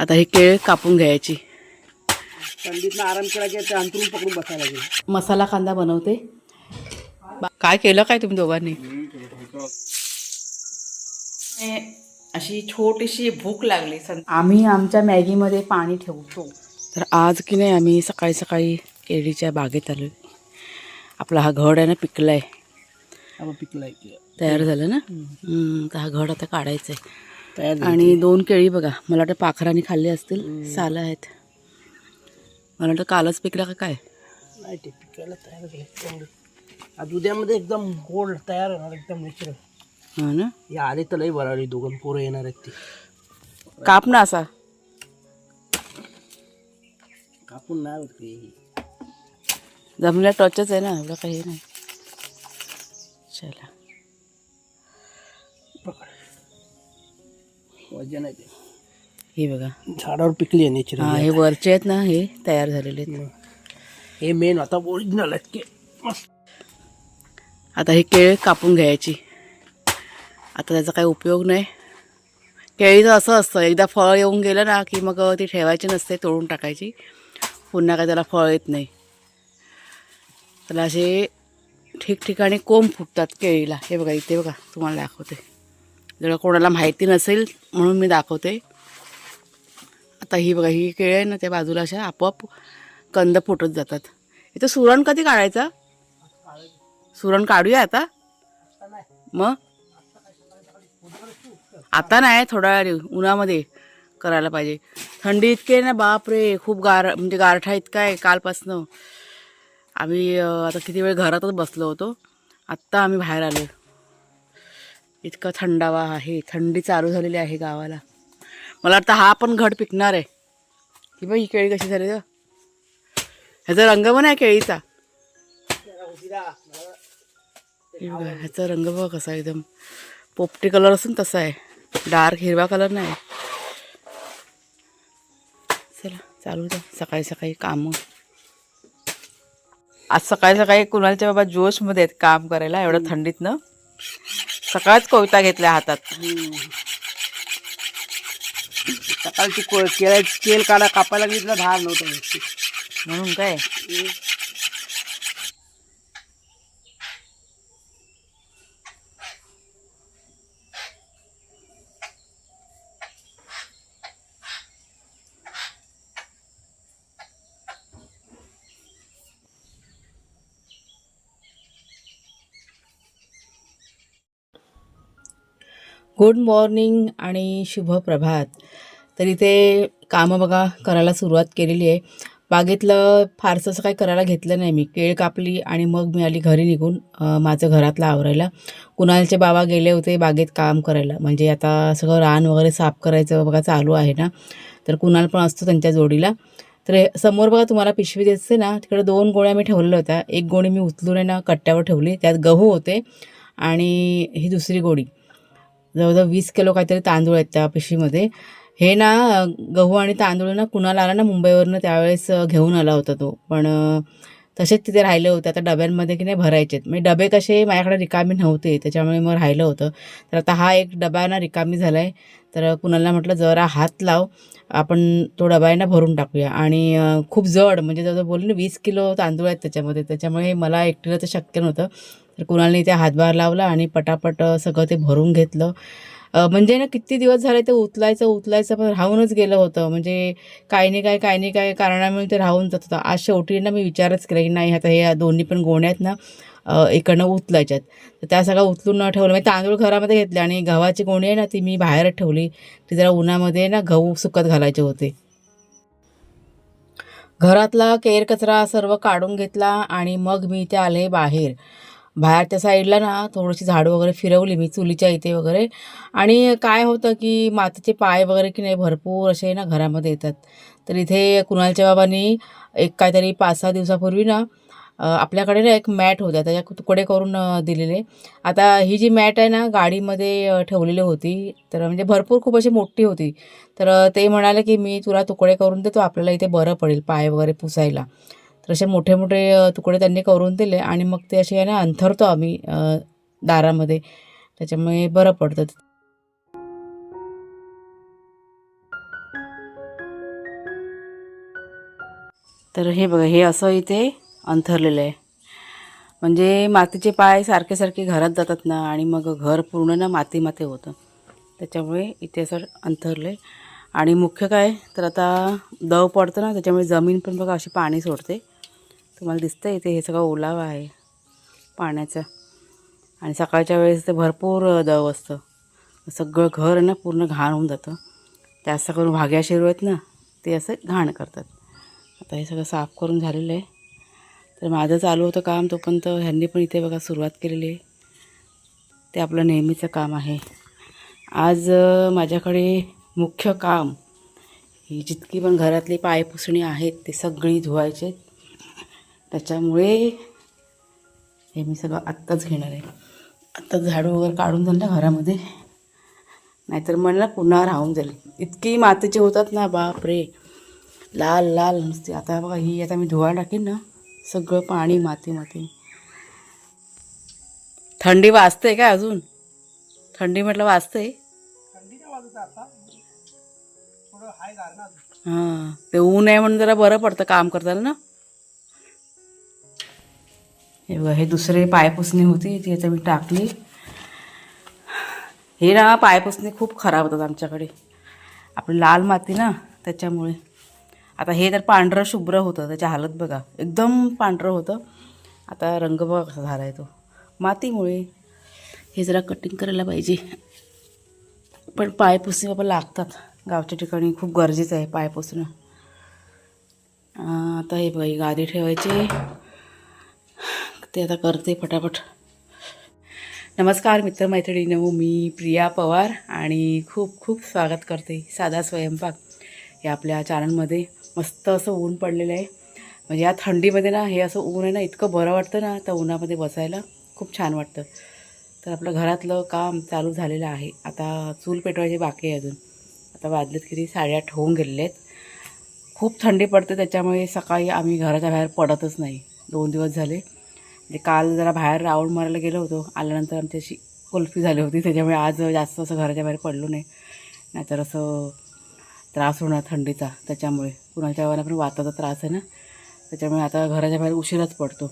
आता हे केळ कापून घ्यायची. थंडीतनं आराम करायचे ते अंतरून पकडून बसायला लागेल. मसाला कांदा बनवते. काय केलं काय तुम्ही दोघांनी? ए, अशी छोटीशी भूक लागली. सं- आम्ही आमच्या मॅगीमध्ये पाणी ठेवतो. तर आज की नाही आम्ही सकाळी सकाळी केळीच्या बागेत आलो आपला हा घड आहे ना पिकला आहे पिकलाय की. तयार झालं ना? तर हा घड आता काढायचा आहे. आणि दोन केळी बघा मला वाटतं पाखरांनी खाल्ली असतील सालं आहेत. मला वाटतं कालच पिकला का काय? नाही ते पिकायला तयार झाले चांगले. आज उद्यामध्ये एकदम गोड तयार होणार एकदम नॅचरल हो ना? हे आले तर लई दोघं पोरं येणार आहेत ते. काप ना असा. कापून नाही होत. जमल्या टचच आहे ना एवढं काही हे नाही. चला. वजन आहे ते. हे बघा. झाडावर पिकली आहे हा नॅचरल हे वरचे आहेत ना हे तयार झालेले आहेत. हे मेन आता ओरिजिनल आहेत की. मस्त. आता हे केळ कापून घ्यायची. आता त्याचा काही उपयोग नाही. केळीचं असं असतं एकदा फळ येऊन गेलं ना की मग ती ठेवायची नसते तोडून टाकायची. पुन्हा काय त्याला फळ येत नाही. त्याला असे ठिकठिकाणी कोंब फुटतात केळीला. हे बघा इथे बघा तुम्हाला दाखवते. जर कोणाला माहिती नसेल म्हणून मी दाखवते. आता ही बघा ही केळी आहे ना त्या बाजूला अशा आपोआप कंद फुटत जातात. इथं सुरण कधी काढायचं? सुरण काढूया आता? मग? आता नाही थोडा वेळ उन्हामध्ये करायला पाहिजे. थंडी इतकी आहे ना बापरे खूप गार म्हणजे गारठा इतका आहे कालपासनं. आम्ही आता किती वेळ घरातच बसलो होतो. आत्ता आम्ही बाहेर आलो इतका थंडावा आहे. थंडी चालू झालेली आहे गावाला. मला वाटतं हा पण घड पिकणार आहे. की बघ ही केळी कशी झाली ह्याचा रंग पण आहे केळीचा. ह्याचा रंग बघा कसा एकदम. पोपटी कलर असून तसा आहे. डार्क हिरवा कलर नाही. चला चालू द्या. सकाळी सकाळी कामं. आज सकाळी सकाळी कुणालच्या बाबा जोशमध्ये आहेत काम करायला एवढं थंडीतनं. सकाळच कविता घेतल्या हातात. सकाळची को- केळ केल काढा कापायला तर धार नव्हतं म्हणून काय? गुड मॉर्निंग आणि शुभ प्रभात. तर इथे कामं बघा करायला सुरुवात केलेली आहे. बागेतलं फारसं असं काही करायला घेतलं नाही मी. केळ कापली आणि मग मी आली घरी निघून माझं घरातलं आवरायला. कुणालचे बाबा गेले होते बागेत काम करायला. म्हणजे आता सगळं रान वगैरे साफ करायचं बघा चालू आहे ना. तर कुणाल पण असतो त्यांच्या जोडीला. तर समोर बघा तुम्हाला पिशवी दिसते ना. तिकडे दोन गोळ्या मी ठेवलेल्या होत्या. एक गोणी मी उचलून आहे ना कट्ट्यावर ठेवली. त्यात गहू होते आणि ही दुसरी गोडी जवळजवळ वीस किलो काहीतरी तांदूळ आहेत त्या पिशवीमध्ये हे ना गहू आणि तांदूळ ना कुणाला आला ना मुंबईवरनं त्यावेळेस घेऊन आला होता तो. पण तसेच तिथे राहिले होते. आता डब्यांमध्ये की नाही भरायचे आहेत. म्हणजे डबे कसे माझ्याकडे रिकामी नव्हते. त्याच्यामुळे मग राहिलं होतं. तर आता हा एक डबा ना रिकामी झाला आहे तर कुणाला म्हटलं जरा हात लाव. आपण तो डबा ना भरून टाकूया. आणि खूप जड. म्हणजे जवळ बोलले ना वीस किलो तांदूळ आहेत त्याच्यामध्ये. त्याच्यामुळे मला एकटीला तर शक्य नव्हतं. तर कुणालने त्या हातभार लावला आणि पटापट सगळं ते भरून घेतलं. म्हणजे ना किती दिवस झाले ते उतलायचं उतलायचं पण राहूनच गेलं होतं. म्हणजे काय नाही काय काय नाही काय कारणामुळे ते राहून जात होतं. आज शेवटी ना मी विचारच केला की नाही आता हे दोन्ही पण गोण्या आहेत ना इकडनं उतलायच्यात. तर त्या सगळ्या उचलून न ठेवलं म्हणजे तांदूळ घरामध्ये घेतले आणि गव्हाची गोणी आहे ना ती मी बाहेरच ठेवली. ती जरा उन्हामध्ये ना गहू सुकत घालायचे होते. घरातला केर कचरा सर्व काढून घेतला आणि मग मी इथे आले बाहेर. बाहेरच्या साईडला ना थोडीशी झाडं वगैरे फिरवली मी चुलीच्या इथे वगैरे. आणि काय होतं की मातीचे पाय वगैरे की नाही भरपूर असे ना घरामध्ये येतात. तर इथे कुणालच्या बाबांनी एक काहीतरी पाच सहा दिवसापूर्वी ना आपल्याकडे ना एक मॅट होत्या त्याच्या तुकडे करून दिलेले. आता ही जी मॅट आहे ना गाडीमध्ये ठेवलेली होती. तर म्हणजे भरपूर खूप अशी मोठी होती. तर ते म्हणाले की मी तुला तुकडे करून देतो आपल्याला इथे बरं पडेल पाय वगैरे पुसायला. तर असे मोठे मोठे तुकडे त्यांनी करून दिले आणि मग ते असे आहे ना अंथरतो आम्ही दारामध्ये. त्याच्यामुळे बरं पडतं. तर हे बघा हे असं इथे अंथरलेलं आहे. म्हणजे मातीचे पाय सारखे सारखे घरात जातात ना आणि मग घर पूर्ण ना माती माती होतं. त्याच्यामुळे इथे असं अंथरलं आहे आणि मुख्य काय तर आता दव पडतं ना त्याच्यामुळे जमीन पण बघा अशी पाणी सोडते. तुम्हाला दिसतं आहे इथे हे सगळं ओलावा आहे पाण्याचं. आणि सकाळच्या वेळेस ते भरपूर दव असतं. सगळं घर ना पूर्ण घाण होऊन जातं. जास्त करून भाग्या शिरू आहेत ना ते असं घाण करतात. आता हे सगळं साफ करून झालेलं आहे. तर माझं चालू होतं काम तोपर्यंत ह्यांनी पण इथे बघा सुरुवात केलेली आहे. ते आपलं नेहमीचं काम आहे. आज माझ्याकडे मुख्य काम ही जितकी पण घरातली पायपुसणी आहेत ते सगळी धुवायचे त्याच्यामुळे हे मी सगळं आत्ताच घेणार आहे. आत्ताच झाडू वगैरे काढून जाईल ना घरामध्ये. नाहीतर मला पुन्हा राहून जाईल. इतकी मातीचे होतात ना बापरे. लाल लाल नुसते. आता बघा ही आता मी धुवायला टाकेन ना सगळं पाणी माती माती. थंडी वाजते काय अजून? थंडी म्हटलं वाजते. हां. ते ऊन आहे म्हणून जरा बरं पडतं काम करताना ना. हे बघा हे दुसरे पायपुसणी होती ती आता मी टाकली. हे ना पायपुसणी खूप खराब होतात आमच्याकडे. आपली लाल माती ना त्याच्यामुळे. आता हे तर पांढरं शुभ्र होतं त्याच्या हालत बघा. एकदम पांढरं होतं. आता रंग बघा कसा झाला आहे तो. मातीमुळे हे जरा कटिंग करायला पाहिजे. पण पायपुसणी बाबा लागतात. गावच्या ठिकाणी खूप गरजेचं आहे पाय पुसणं. आता हे बघा गादी ठेवायची. ते आता करते फटाफट. नमस्कार मित्रमैत्रिणीनो मी प्रिया पवार आणि खूप खूप स्वागत करते साधा स्वयंपाक या आपल्या चॅनलमध्ये. मस्त असं ऊन पडलेलं आहे. म्हणजे या थंडीमध्ये ना हे असं ऊन आहे ना इतकं बरं वाटतं ना त्या उन्हामध्ये बसायला. खूप छान वाटतं. तर आपलं घरातलं काम चालू झालेलं आहे. आता चूल पेटवायची बाकी आहे अजून. आता वाजलेत किती? साडेआठ होऊन गेलेले आहेत खूप थंडी पडते त्याच्यामुळे सकाळी आम्ही घराच्या बाहेर पडतच नाही. दोन दिवस झाले. म्हणजे काल जरा बाहेर राऊंड मारायला गेलो होतो. आल्यानंतर आमची अशी कुल्फी झाली होती. त्याच्यामुळे आज जास्त असं घराच्या बाहेर पडलो नाही. नाहीतर असं त्रास होणार थंडीचा. त्याच्यामुळे कुणाच्या वेळेला पण वाताचा त्रास आहे ना. त्याच्यामुळे आता घराच्या बाहेर उशिराच पडतो.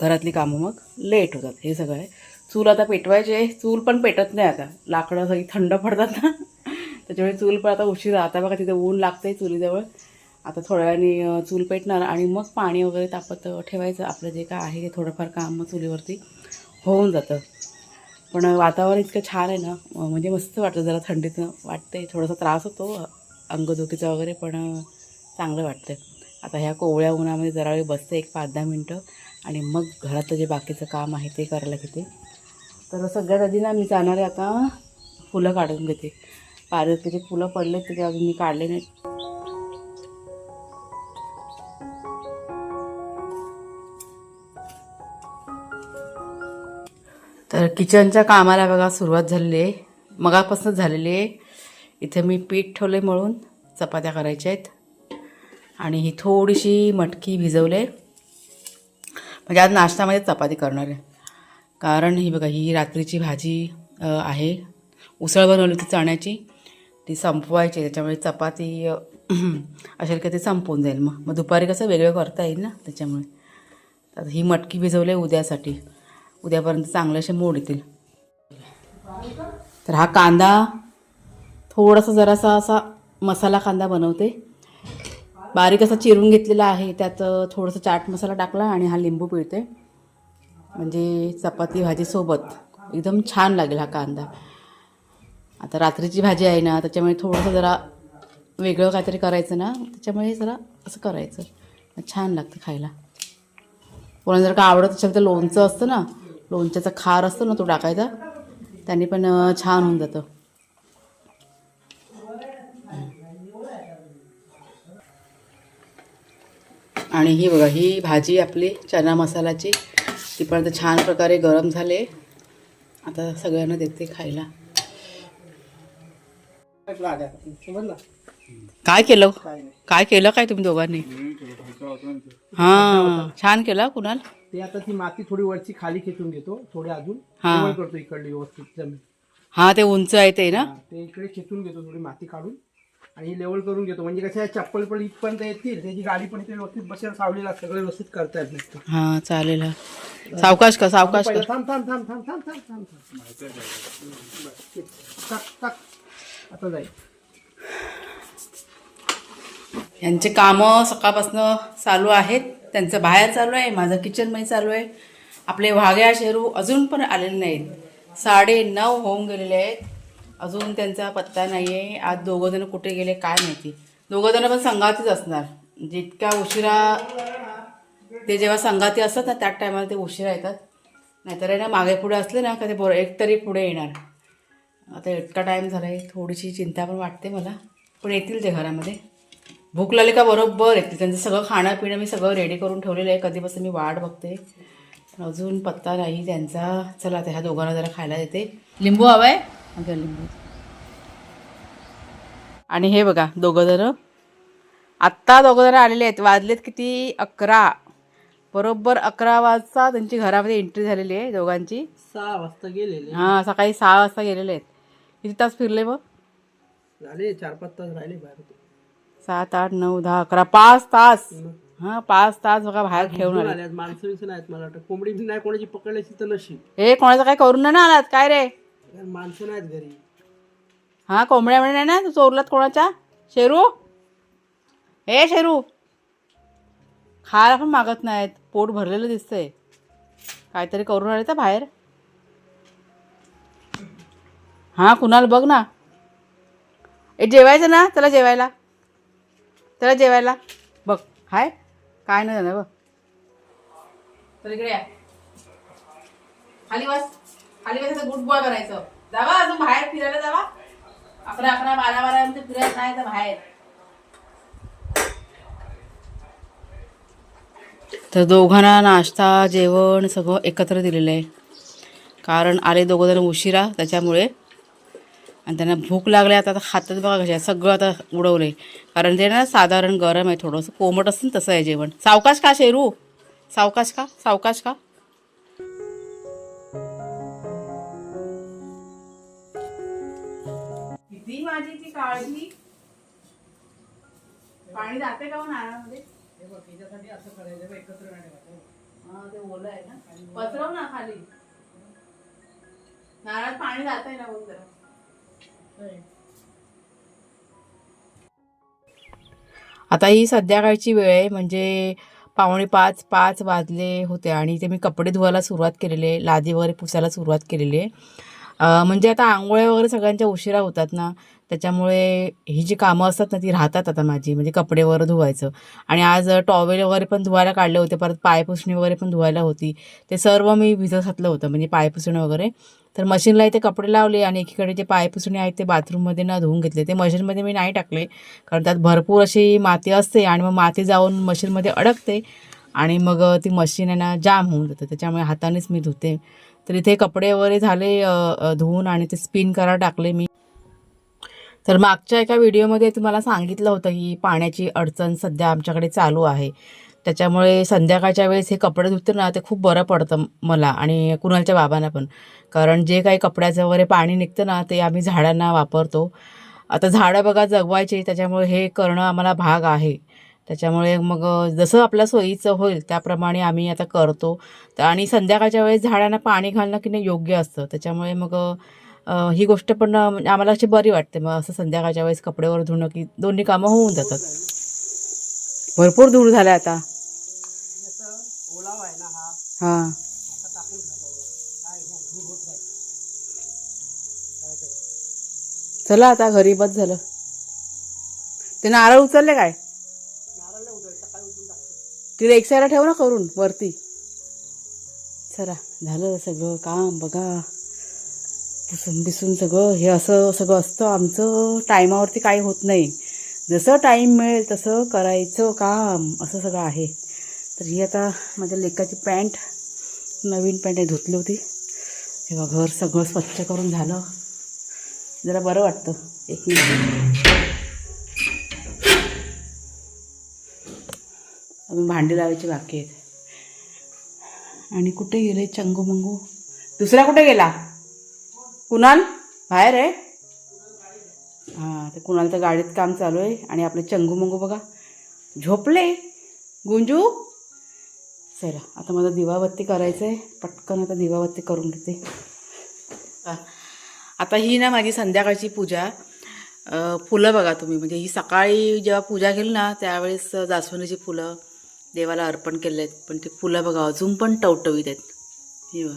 घरातली कामं मग लेट होतात. हे सगळं आहे. चूल आता पेटवायचे चूल पण पेटत नाही आता. लाकडं सगळी थंड पडतात ना. त्याच्यामुळे चूल पण आता उशीर. आता बघा तिथे ऊन लागतं आहे चुलीजवळ. आता थोड्या वेळाने चूल पेटणार आणि मग पाणी वगैरे तापत ठेवायचं. आपलं जे काय आहे ते थोडंफार काम मग चुलीवरती होऊन जातं. पण वातावरण इतकं छान आहे ना म्हणजे मस्त वाटतं. जरा थंडीतनं वाटते थोडासा त्रास होतो अंगदुखीचा वगैरे पण चांगलं वाटतं आता ह्या कोवळ्या उन्हामध्ये जरा वेळ बसते एक पाच दहा मिनटं. आणि मग घरातलं जे बाकीचं काम आहे ते करायला घेते. तर सगळ्यात आधी ना मी जाणार आहे आता फुलं काढून घेते. पारदीचे फुलं पडले तिथे अजून मी काढले नाहीत. तर किचनच्या कामाला बघा सुरुवात झालेली आहे. मगापासून झालेली आहे. इथे मी पीठ ठेवले मळून. चपात्या करायच्या आहेत. आणि ही थोडीशी मटकी भिजवले म्हणजे आज नाश्त्यामध्ये चपाती करणार आहे. कारण ही बघा ही रात्रीची भाजी आहे. उसळ बनवली होती चण्याची. ती संपवायची. त्याच्यामुळे चपाती असेल का ते संपवून जाईल. मग मग दुपारी कसं वेगळं करता येईल ना त्याच्यामुळे. तर ही मटकी भिजवली आहे उद्यासाठी. उद्यापर्यंत चांगले असे मोड येतील. तर हा कांदा थोडासा जरासा असा मसाला कांदा बनवते. बारीक असा चिरून घेतलेला आहे त्यात थोडंसं चाट मसाला टाकला आणि हा लिंबू पिळते. म्हणजे चपाती भाजीसोबत एकदम छान लागेल हा कांदा. आता रात्रीची भाजी आहे ना त्याच्यामुळे थोडंसं जरा वेगळं काहीतरी करायचं ना त्याच्यामुळे जरा असं करायचं. छान लागतं खायला. कोणाला जर का आवडत असेल तर लोणचं असतं ना लोणच्याचा खार असतो ना तो टाकायचा त्याने पण छान होऊन जातं. आणि ही बघा ही भाजी आपली चना मसाल्याची ती पण आता छान प्रकारे गरम झाले. आता सगळ्यांना देते खायला. काय केलं? काय केलं काय तुम्ही दोघांनी? हां छान केलं कुणाल? ते आता ती माती थोडी वरची खाली खेचून घेतो थोडी अजून. हा. करतो इकडली व्यवस्थित जमीन. हां ते उंच आहे ते ना? हा, ते इकडे खेचून घेतो थोडी माती काढून आणि लेवल करून घेतो. म्हणजे कसं आहे, चप्पल पण इथपर्यंत येतील त्याची गाडी पण इथे व्यवस्थित बसेल सावलीला सगळं व्यवस्थित करता येत नसतं. हां चालेल हा. सावकाश का सावकाश का? थांब थांब थांब थांब थांब थांब थांब. थांब. टाक टाक. आता जाईल. यांचे कामं सकाळपासून चालू आहेत. त्यांचं बाहेर चालू आहे माझं किचनमध्ये चालू आहे. आपले वाघ्या शेरू अजून पण आलेले नाहीत. साडे नऊ होऊन गेलेले आहेत. अजून त्यांचा पत्ता नाही आहे आज दोघंजणं कुठे गेले काय माहिती. दोघंजणं पण संघातीच असणार. जितक्या उशिरा ते जेव्हा संघाती असतात ना त्याच टायमाला ते उशिरा येतात. नाहीतर आहे ना मागे पुढे असले ना का ते बरं एक तरी पुढे येणार. आता इतका टाईम झाला आहे थोडीशी चिंता पण वाटते मला. पण येतील ते घरामध्ये. भूक लागली का बरोबर येतील त्यांचं सगळं खाणं पिणं मी सगळं रेडी करून ठेवलेलं आहे. कधीपासून मी वाट बघते. अजून पत्ता नाही. त्यांचा चला आता ह्या दोघांना जरा खायला देते. लिंबू हवं आहे लिंबू. आणि हे बघा दोघं जण. आत्ता दोघं जण आलेले आहेत. वाजलेत किती? अकरा. बरोबर अकरा वाजता त्यांची घरामध्ये एंट्री झालेली आहे दोघांची. सहा वाजता गेलेले. हां सकाळी सहा वाजता गेलेले आहेत. किती तास फिरले मग? झाले चार पाच तास राहिले बाहेर. सात आठ नऊ दहा अकरा पाच तास. हां पाच तास बघा बाहेर कोण आले? माणसं बिनसं नाहीत मला वाटतं. कोंबडी बी नाही कोणाची पकडल्याची तर नशीब. हे कोणाचं काय करून नाही ना आलात काय रे? कारण माणसं नाहीत घरी. हां कोंबड्या म्हणे नाही ना तू चोरलात कोणाच्या? शेरू? हे शेरू! खायला पण मागत नाहीत. पोट भरलेलं दिसतंय. काहीतरी करून आले तर बाहेर. हां कुणाल बघ ना. ए जेवायचं ना? त्याला जेवायला. त्याला जेवायला. बघ हाय. काय नाही झालं बघ. तर इकडे या. खाली बस. खाली बस गुड बॉय बनायचं. जावा अजून बाहेर फिरायला जावा. अकरा अकरा बारा बारा नंतर फिरायला नाही तर बाहेर. तर दोघांना नाश्ता जेवण सगळं एकत्र दिलेलं आहे. कारण आले दोघं जण उशिरा त्याच्यामुळे आणि त्यांना भूक लागली आता आता खातात बघा कशा सगळं आता उडवलं कारण ते ना साधारण गरम आहे थोडंसं. कोमट असतं ना तसं आहे जेवण. सावकाश का शेरू. सावकाश का सावकाश का किती माझी ती काळजी? पाणी जाते का नारळामध्ये? हा, ते ओलं आहे ना. पसरव ना खाली. नारळात पाणी जात आहे ना जरा. आता ही संध्याकाळची वेळ आहे म्हणजे पावणे पाच पाच वाजले होते आणि ते मी कपडे धुवायला सुरुवात केलेली आहे लादी वगैरे पुसायला सुरुवात केलेली आहे. अं, म्हणजे आता आंघोळ्या वगैरे सगळ्यांच्या उशिरा होतात ना त्याच्यामुळे ही जी कामं असतात ना ती राहतात आता माझी. म्हणजे कपडे वगैरे धुवायचं. आणि आज टॉवेल वगैरे पण धुवायला काढले होते. परत पायपुसणी वगैरे पण धुवायला होती. ते सर्व मी भिजत घातलं होतं. म्हणजे पायपुसणी वगैरे. तर मशीनला इथे कपडे लावले आणि एकीकडे जे पायपुसणी आहेत ते बाथरूममध्ये ना धुवून घेतले. ते मशीनमध्ये मी नाही टाकले. कारण त्यात भरपूर अशी माती असते आणि मग माती जाऊन मशीनमध्ये अडकते. आणि मग ती मशीन आहे ना जाम होऊन जाते. त्याच्यामुळे हातानेच मी धुते. तर इथे कपडे वगैरे झाले धुवून आणि ते स्पिन करायला टाकले मी. तर मागच्या एका व्हिडिओमध्ये तुम्हाला सांगितलं होतं की पाण्याची अडचण सध्या आमच्याकडे चालू आहे. त्याच्यामुळे संध्याकाळच्या वेळेस हे कपडे धुते ना ते खूप बरं पडतं मला आणि कुणालच्या बाबांना पण. कारण जे काही कपड्याचं वगैरे पाणी निघतं ना ते आम्ही झाडांना वापरतो. आता झाडं बघा जगवायची त्याच्यामुळे हे करणं आम्हाला भाग आहे. त्याच्यामुळे मग जसं आपल्या सोयीचं होईल त्याप्रमाणे आम्ही आता करतो. तर आणि संध्याकाळच्या वेळेस झाडांना पाणी घालणं की नाही योग्य असतं. त्याच्यामुळे मग ही गोष्ट पण म्हणजे आम्हाला अशी बरी वाटते. मग असं संध्याकाळच्या वेळेस कपडेवर धुणं की दोन्ही कामं होऊन जातात. भरपूर धूर झाला आता. हा. हां चला आता घरी बस झालं. ते नारळ उचलले काय? तिला एक सायला ठेव ना करून वरती. चला झालं सगळं काम बघा. पुसून बिसून सगळं हे असं सगळं असतं. आमचं टायमावरती काही होत नाही. जसं टाईम मिळेल तसं करायचं काम असं सगळं आहे. तर ही आता माझ्या लेकाची पॅन्ट नवीन पॅन्ट धुतली होती. तेव्हा घर सगळं स्वच्छ करून झालं. जरा बरं वाटतं. एक मिनिट. अजून भांडी लावायची बाकी आहेत. आणि कुठे गेले चंगू मंगू दुसरा कुठे गेला? कुणाल? बाहेर आहे? हां ते कुणाल तर गाडीत काम चालू आहे आणि आपले चंगू मंगू बघा. झोपले? गुंजू? चला आता मला दिवाबत्ती करायचं आहे पटकन आता दिवाबत्ती करून घेते आता ही ना माझी संध्याकाळची पूजा. फुलं बघा तुम्ही. म्हणजे ही सकाळी जेव्हा पूजा केली ना त्यावेळेस जास्वंदीची फुलं देवाला अर्पण केले आहेत पण ती फुलं बघा अजून पण टवटवीत आहेत. हे बघा.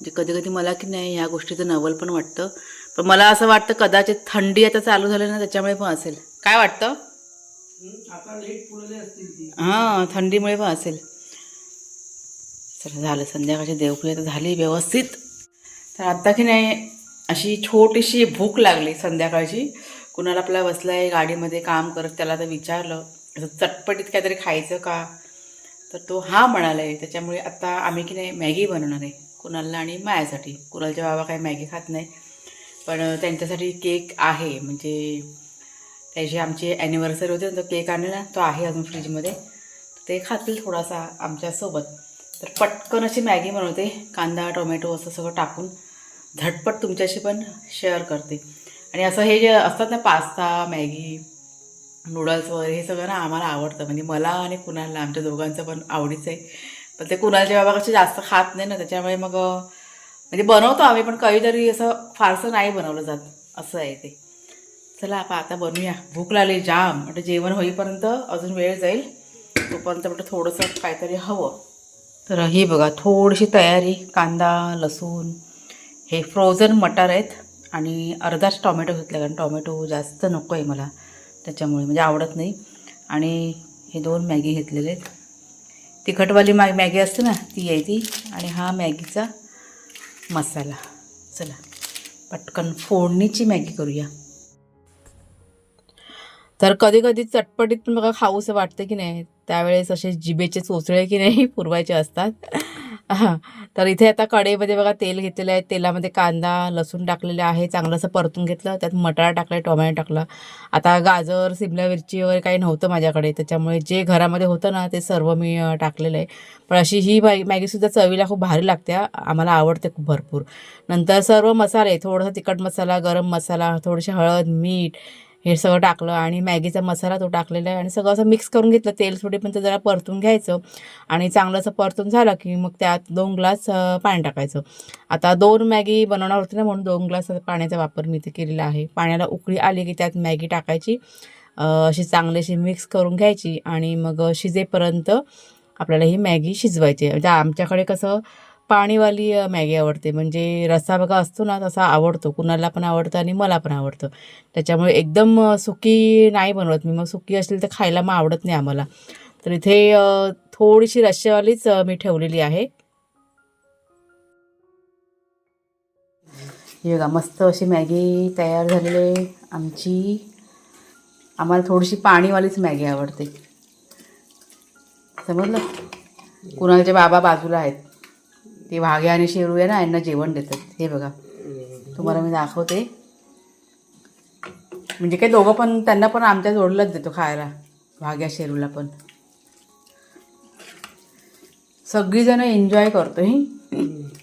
म्हणजे कधी कधी मला की नाही ह्या गोष्टीचं नवल पण वाटतं. पण मला असं वाटतं कदाचित थंडी आता चालू झाली ना त्याच्यामुळे पण असेल. काय वाटतं? हां थंडीमुळे पण असेल. चला झालं. संध्याकाळची देवपूजा तर झाली व्यवस्थित. तर आत्ता की नाही अशी छोटीशी भूक लागली संध्याकाळची. कुणाला आपला बसला आहे गाडीमध्ये काम करत त्याला तर विचारलं असं चटपटीत काहीतरी खायचं का? तर तो हा म्हणाला आहे त्याच्यामुळे आता आम्ही की नाही मॅगी बनवणार आहे. कुणालला आणि मायासाठी. कुणालचे बाबा काही मॅगी खात नाही. पण त्यांच्यासाठी केक आहे. म्हणजे त्याची आमची ॲनिव्हर्सरी होती. ना तो केक आणला तो आहे अजून फ्रीजमध्ये. ते खातील थोडासा आमच्यासोबत तर पटकन अशी मॅगी बनवते. कांदा टोमॅटो असं सगळं टाकून. झटपट तुमच्याशी पण शेअर करते. आणि असं हे जे असतात ना पास्ता मॅगी नूडल्स वगैरे हे सगळं ना आम्हाला आवडतं. म्हणजे मला आणि कुणाला आमच्या दोघांचं पण आवडीचं आहे. पण ते कुणालचे बाबा कसे जास्त खात नाही ना त्याच्यामुळे मग म्हणजे बनवतो आम्ही पण कधीतरी असं फारसं नाही बनवलं जात. असं आहे ते. चला आपण आता बनवूया भूक लागली जाम. म्हणजे जेवण होईपर्यंत अजून वेळ जाईल. तोपर्यंत म्हटलं थोडंसं काहीतरी हवं. तर ही बघा थोडीशी तयारी कांदा लसूण हे फ्रोझन मटार आहेत आणि अर्धाच टॉमॅटो घेतला कारण टॉमॅटो जास्त नको आहे मला. त्याच्यामुळे म्हणजे आवडत नाही. आणि हे दोन मॅगी घेतलेले आहेत. तिखटवाली मॅ मॅगी असते ना ती आहे ती आणि हा मॅगीचा मसाला. चला पटकन फोडणीची मॅगी करूया. तर कधी कधी चटपटीत पण बघा खाऊसं वाटतं की नाही त्यावेळेस असे जिबेचे चोचळे की नाही पुरवायचे असतात. तर इथे आता कढईमध्ये बघा तेल घेतलेलं आहे. तेलामध्ये कांदा लसूण टाकलेले आहे. चांगलं असं परतून घेतलं. त्यात मटार टाकला टोमॅटो टाकला. आता गाजर सिमला मिरची वगैरे काही नव्हतं माझ्याकडे. त्याच्यामुळे जे घरामध्ये होतं ना ते सर्व मी टाकलेलं आहे. पण अशी ही मॅगी मॅगीसुद्धा चवीला खूप भारी लागते आम्हाला आवडते खूप भरपूर. नंतर सर्व मसाले थोडासा तिखट मसाला गरम मसाला थोडीशी हळद मीठ हे सगळं टाकलं आणि मॅगीचा मसाला तो टाकलेला आहे. आणि सगळं असं मिक्स करून घेतलं. तेल सुटेपर्यंत जरा परतून घ्यायचं. आणि चांगलं असं परतून झालं की मग त्यात दोन ग्लास पाणी टाकायचं. आता दोन मॅगी बनवणार होती ना म्हणून दोन ग्लास पाण्याचा वापर मी इथे केलेला आहे. पाण्याला उकळी आली की त्यात मॅगी टाकायची. अशी चांगली अशी मिक्स करून घ्यायची. आणि मग शिजेपर्यंत आपल्याला ही मॅगी शिजवायची म्हणजे आमच्याकडे कसं पाणीवाली मॅगी आवडते. म्हणजे रस्सा बघा असतो ना तसा आवडतो. कुणाला पण आवडतं आणि मला पण आवडतं. त्याच्यामुळे एकदम सुकी नाही बनवत मी. मग सुकी असेल तर खायला मग आवडत नाही आम्हाला. तर इथे थोडीशी रश्श्यावालीच मी ठेवलेली आहे. बघा मस्त अशी मॅगी तयार झालेली आमची. आम्हाला थोडीशी पाणीवालीच मॅगी आवडते. समजलं? कुणालचे बाबा बाजूला आहेत. ते वाघ्या आणि शेरू आहे ना यांना जेवण देतात. हे बघा. तुम्हाला मी दाखवते. म्हणजे काय दोघं पण त्यांना पण आमच्या जोडलाच देतो खायला. वाघ्या शेरूला पण. सगळीजणं एन्जॉय करतो ही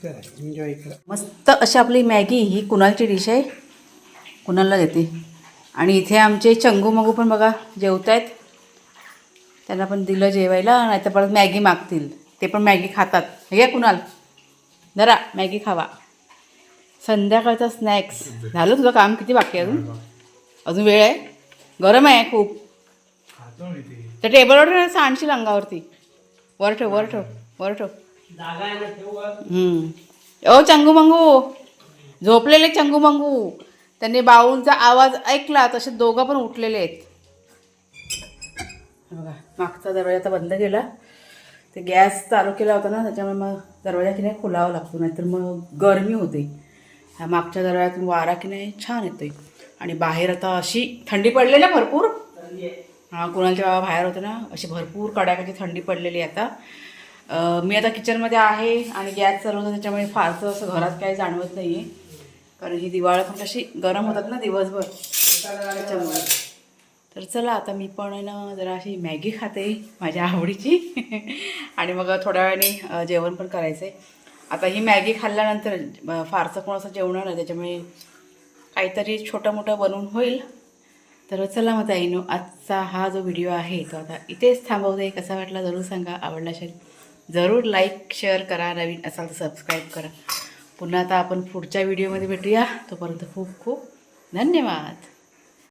एन्जॉय करा मस्त अशी आपली मॅगी ही कुणालची डिश आहे? कुणालला देते. आणि इथे आमचे चंगू मगू पण बघा जेवत आहेत त्यांना पण दिलं जेवायला नाही तर परत मॅगी मागतील. ते पण मॅगी खातात. हे कुणाल? जरा मॅगी खावा. संध्याकाळचा स्नॅक्स. झालं तुझं काम? किती बाकी आहे अजून? अजून वेळ आहे? गरम आहे खूप. त्या टेबलवर सांडशील अंगावरती वर ठेव वर ठेव वर ठेव. ओ चंगू मंगू झोपलेले चंगू मंगू त्यांनी बाऊलचा आवाज ऐकला तसे दोघं पण उठलेले आहेत. हे बघा मागचा दरवाजा आता बंद केला. ते गॅस चालू केला होता ना त्याच्यामुळे मग दरवाजा की नाही खोलावा लागतो नाहीतर मग गरमी होते. ह्या मागच्या दरवाज्यातून वारा की नाही छान येतोय. आणि बाहेर आता अशी थंडी पडलेली ना भरपूर. हा कुणालच्या बाबा बाहेर होते ना अशी भरपूर कडाक्याची थंडी पडलेली आहे आता. मी आता किचनमध्ये आहे आणि गॅस चालवतो त्याच्यामुळे फारसं असं घरात काही जाणवत नाही आहे कारण ही दिवाळं पण तशी गरम होतात ना दिवसभर. त्याच्यामुळे. तर चला आता मी पण आहे ना जरा अशी मॅगी खाते माझ्या आवडीची. आणि मग थोड्या वेळाने जेवण पण करायचं आहे आता ही मॅगी खाल्ल्यानंतर फारसं कोण असं जेवणार नाही त्याच्यामुळे काहीतरी छोटं मोठं बनवून होईल. तर चला मग ताईनो आजचा हा जो व्हिडिओ आहे तो आता इथेच थांबवते. कसा वाटला जरूर सांगा आवडला असेल जरूर लाईक शेअर करा. नवीन असाल तर सबस्क्राईब करा. पुन्हा आता आपण पुढच्या व्हिडिओमध्ये भेटूया. तोपर्यंत खूप खूप धन्यवाद.